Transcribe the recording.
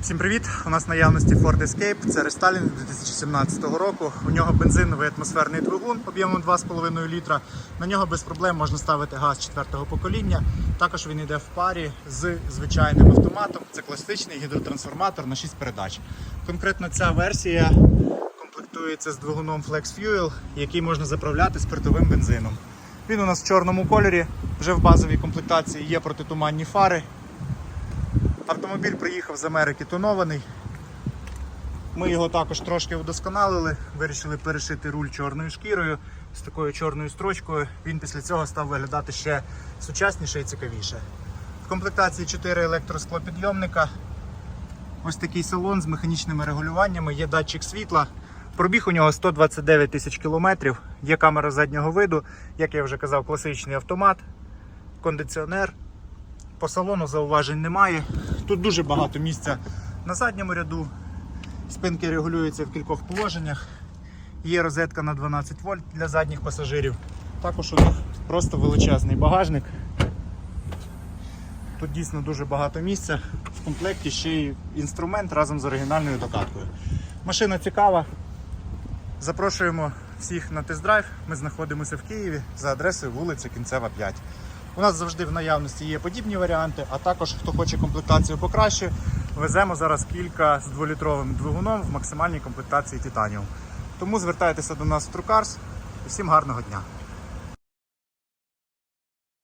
Всім привіт! У нас наявності Ford Escape, це рестайлінг 2017 року. У нього бензиновий атмосферний двигун об'ємом 2,5 літра. На нього без проблем можна ставити газ четвертого покоління. Також він йде в парі з звичайним автоматом. Це класичний гідротрансформатор на 6 передач. Конкретно ця версія комплектується з двигуном Flex Fuel, який можна заправляти спиртовим бензином. Він у нас в чорному кольорі, вже в базовій комплектації є протитуманні фари. Автомобіль приїхав з Америки тонований. Ми його також трошки вдосконалили, вирішили перешити руль чорною шкірою з такою чорною строчкою. Він після цього став виглядати ще сучасніше і цікавіше. В комплектації 4 електросклопідйомника. Ось такий салон з механічними регулюваннями, є датчик світла. Пробіг у нього 129 тисяч кілометрів, є камера заднього виду, як я вже казав, класичний автомат, кондиціонер. По салону зауважень немає. Тут дуже багато місця на задньому ряду. Спинки регулюються в кількох положеннях. Є розетка на 12 вольт для задніх пасажирів. Також у них просто величезний багажник. Тут дійсно дуже багато місця. В комплекті ще й інструмент разом з оригінальною докаткою. Машина цікава. Запрошуємо всіх на тест-драйв. Ми знаходимося в Києві за адресою вулиця Кінцева 5. У нас завжди в наявності є подібні варіанти, а також хто хоче комплектацію покраще, веземо зараз кілька з дволітровим двигуном в максимальній комплектації Титаніум. Тому звертайтеся до нас в Трукарс і всім гарного дня!